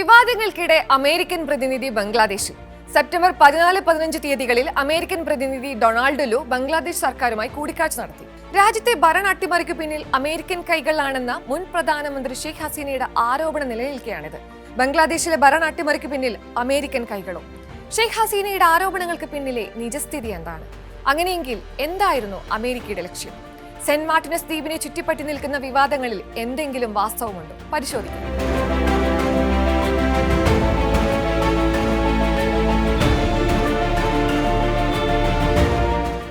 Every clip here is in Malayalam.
വിവാദങ്ങൾക്കിടെ അമേരിക്കൻ പ്രതിനിധി ബംഗ്ലാദേശിൽ. സെപ്റ്റംബർ പതിനാല് പതിനഞ്ച് തീയതികളിൽ അമേരിക്കൻ പ്രതിനിധി ഡൊണാൾഡ് ലു ബംഗ്ലാദേശ് സർക്കാരുമായി കൂടിക്കാഴ്ച നടത്തി. രാജ്യത്തെ ഭരണ അട്ടിമറിക്ക് പിന്നിൽ അമേരിക്കൻ കൈകളാണെന്ന മുൻ പ്രധാനമന്ത്രി ഷെയ്ഖ് ഹസീനയുടെ ആരോപണം നിലനിൽക്കുകയാണിത് ബംഗ്ലാദേശിലെ ഭരണ അട്ടിമറിക്ക് പിന്നിൽ അമേരിക്കൻ കൈകളോ. ഷെയ്ഖ് ഹസീനയുടെ ആരോപണങ്ങൾക്ക് പിന്നിലെ നിജസ്ഥിതി എന്താണ്? അങ്ങനെയെങ്കിൽ എന്തായിരുന്നു അമേരിക്കയുടെ ലക്ഷ്യം? സെന്റ് മാർട്ടിനസ് ദ്വീപിനെ ചുറ്റിപ്പറ്റി നിൽക്കുന്ന വിവാദങ്ങളിൽ എന്തെങ്കിലും വാസ്തവമുണ്ടോ? പരിശോധിക്കാം.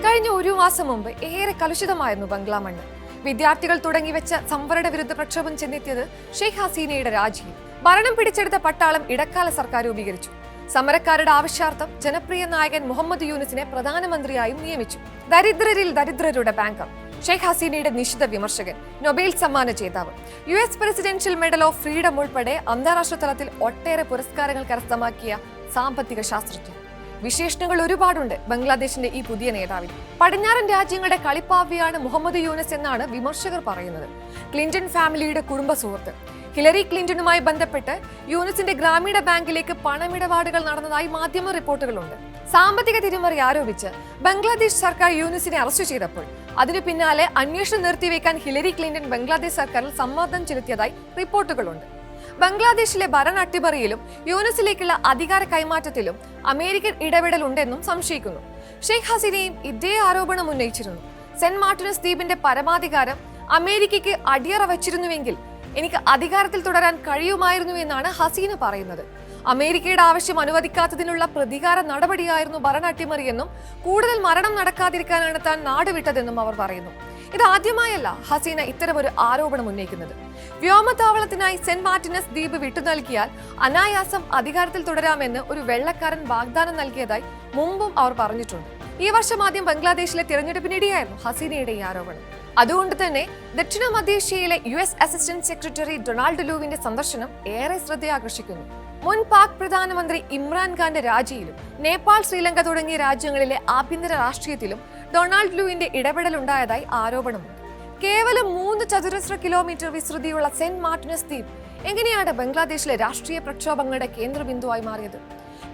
കഴിഞ്ഞ ഒരു മാസം മുമ്പ് ഏറെ കലുഷിതമായിരുന്നു ബംഗ്ലാ മണ്ണ്. വിദ്യാർത്ഥികൾ തുടങ്ങിവെച്ച സംവരണ വിരുദ്ധ പ്രക്ഷോഭം ചെന്നെത്തിയത് ഷെയ്ഖ് ഹസീനയുടെ രാജി ഭരണം പിടിച്ചെടുത്ത പട്ടാളം ഇടക്കാല സർക്കാർ രൂപീകരിച്ചു. സമരക്കാരുടെ ആവശ്യാർത്ഥം ജനപ്രിയ നായകൻ മുഹമ്മദ് യൂനിസിനെ പ്രധാനമന്ത്രിയായും നിയമിച്ചു. ദരിദ്രരിൽ ദരിദ്രരുടെ ബാങ്കർ ഷെയ്ഖ് ഹസീനയുടെ നിശിത വിമർശകൻ നൊബേൽ സമ്മാന ജേതാവ്. U S presidential medal of freedom ഉൾപ്പെടെ അന്താരാഷ്ട്ര തലത്തിൽ ഒട്ടേറെ പുരസ്കാരങ്ങൾ കരസ്ഥമാക്കിയ സാമ്പത്തിക ശാസ്ത്രജ്ഞൻ വിശേഷണങ്ങൾ ഒരുപാടുണ്ട് ബംഗ്ലാദേശിന്റെ ഈ പുതിയ നേതാവിൽ പടിഞ്ഞാറൻ രാജ്യങ്ങളുടെ കളിപ്പാവിയാണ് മുഹമ്മദ് യൂനസ് എന്നാണ് വിമർശകർ പറയുന്നത്. ക്ലിന്റൺ ഫാമിലിയുടെ കുടുംബ സുഹൃത്ത്. ഹിലറി ക്ലിന്റണുമായി ബന്ധപ്പെട്ട് യൂനസിന്റെ ഗ്രാമീണ ബാങ്കിലേക്ക് പണമിടപാടുകൾ നടന്നതായി മാധ്യമ റിപ്പോർട്ടുകളുണ്ട്. സാമ്പത്തിക തിരിമറി ആരോപിച്ച് ബംഗ്ലാദേശ് സർക്കാർ യൂനിസിനെ അറസ്റ്റ് ചെയ്തപ്പോൾ അതിനു പിന്നാലെ അന്വേഷണം നിർത്തിവെക്കാൻ ഹിലരി ക്ലിന്റൺ ബംഗ്ലാദേശ് സർക്കാരിൽ സമ്മർദ്ദം ചെലുത്തിയതായി റിപ്പോർട്ടുകളുണ്ട്. ബംഗ്ലാദേശിലെ ഭരണ അട്ടിമറിയിലും യൂനിസിലേക്കുള്ള അധികാര കൈമാറ്റത്തിലും അമേരിക്കൻ ഇടപെടൽ ഉണ്ടെന്നും സംശയിക്കുന്നു. ഷെയ്ഖ് ഹസീനയും ഇതേ ആരോപണം ഉന്നയിച്ചിരുന്നു. സെന്റ് മാർട്ടിനസ് ദ്വീപിന്റെ പരമാധികാരം അമേരിക്കയ്ക്ക് അടിയറ വച്ചിരുന്നുവെങ്കിൽ എനിക്ക് അധികാരത്തിൽ തുടരാൻ കഴിയുമായിരുന്നു എന്നാണ് ഹസീന പറയുന്നത്. അമേരിക്കയുടെ ആവശ്യം അനുവദിക്കാത്തതിനുള്ള പ്രതികാര നടപടിയായിരുന്നു ഭരണ അട്ടിമറിയെന്നും കൂടുതൽ മരണം നടക്കാതിരിക്കാനാണ് താൻ നാടുവിട്ടതെന്നും അവർ പറയുന്നു. ഇത് ആദ്യമായല്ല ഹസീന ഇത്തരമൊരു ആരോപണം ഉന്നയിക്കുന്നത്. വ്യോമതാവളത്തിനായി സെന്റ് മാർട്ടിനസ് ദ്വീപ് വിട്ടു നൽകിയാൽ അനായാസം അധികാരത്തിൽ തുടരാമെന്ന് ഒരു വെള്ളക്കാരൻ വാഗ്ദാനം നൽകിയതായി മുമ്പും അവർ പറഞ്ഞിട്ടുണ്ട്. ഈ വർഷം ആദ്യം ബംഗ്ലാദേശിലെ തിരഞ്ഞെടുപ്പിനിടെയായിരുന്നു ഹസീനയുടെ ഈ ആരോപണം. അതുകൊണ്ട് തന്നെ ദക്ഷിണ മധ്യേഷ്യയിലെ U S assistant secretary Donald ലൂവിന്റെ സന്ദർശനം ഏറെ ശ്രദ്ധയാകർഷിക്കുന്നു. മുൻ പാക് പ്രധാനമന്ത്രി ഇമ്രാൻഖാന്റെ രാജിയിലും നേപ്പാൾ ശ്രീലങ്ക തുടങ്ങിയ രാജ്യങ്ങളിലെ ആഭ്യന്തര രാഷ്ട്രീയത്തിലും ഡൊണാൾഡ് ലൂവിന്റെ ഇടപെടലുണ്ടായതായി ആരോപണമുണ്ട്. കേവലം മൂന്ന് ചതുരശ്ര കിലോമീറ്റർ വിസ്തൃതിയുള്ള സെന്റ് മാർട്ടിനസ് ദ്വീപ് എങ്ങനെയാണ് ബംഗ്ലാദേശിലെ രാഷ്ട്രീയ പ്രക്ഷോഭങ്ങളുടെ കേന്ദ്രബിന്ദുവായി മാറിയത്?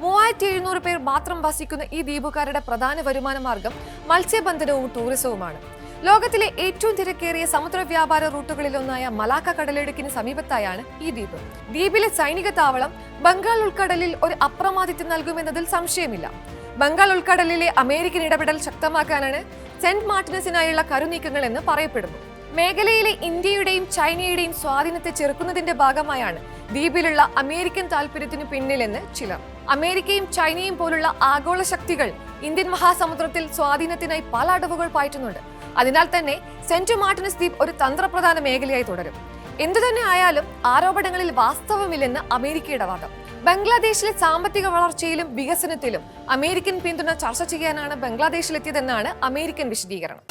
മൂവായിരത്തി എഴുന്നൂറ് പേർ മാത്രം വസിക്കുന്ന ഈ ദ്വീപുകാരുടെ പ്രധാന വരുമാന മാർഗം മത്സ്യബന്ധനവും ടൂറിസവുമാണ്. ലോകത്തിലെ ഏറ്റവും തിരക്കേറിയ സമുദ്ര വ്യാപാര റൂട്ടുകളിലൊന്നായ മലാക്ക കടലിടുക്കിന് സമീപത്തായാണ് ഈ ദ്വീപ്. ദ്വീപിലെ സൈനിക താവളം ബംഗാൾ ഉൾക്കടലിൽ ഒരു അപ്രമാദിത്യം നൽകുമെന്നതിൽ സംശയമില്ല. ബംഗാൾ ഉൾക്കടലിലെ അമേരിക്കൻ ഇടപെടൽ ശക്തമാക്കാനാണ് സെന്റ് മാർട്ടിനസിനായുള്ള കരുനീക്കങ്ങൾ എന്ന് പറയപ്പെടുന്നു. മേഖലയിലെ ഇന്ത്യയുടെയും ചൈനയുടെയും സ്വാധീനത്തെ ചെറുക്കുന്നതിന്റെ ഭാഗമായാണ് ദ്വീപിലുള്ള അമേരിക്കൻ താൽപര്യത്തിനു പിന്നിലെന്ന് ചിലർ. അമേരിക്കയും ചൈനയും പോലുള്ള ആഗോള ശക്തികൾ ഇന്ത്യൻ മഹാസമുദ്രത്തിൽ സ്വാധീനത്തിനായി പല അടവുകൾ പാറ്റുന്നുണ്ട് അതിനാൽ തന്നെ സെന്റ് മാർട്ടിനസ് ദ്വീപ് ഒരു തന്ത്രപ്രധാന മേഖലയായി തുടരും. എന്തു തന്നെ ആയാലും ആരോപണങ്ങളിൽ വാസ്തവമില്ലെന്ന് അമേരിക്കയുടെ വാദം ബംഗ്ലാദേശിലെ സാമ്പത്തിക വളർച്ചയിലും വികസനത്തിലും അമേരിക്കൻ പിന്തുണ ചർച്ച ചെയ്യാനാണ് ബംഗ്ലാദേശിലെത്തിയതെന്നാണ് അമേരിക്കൻ വിശദീകരണം.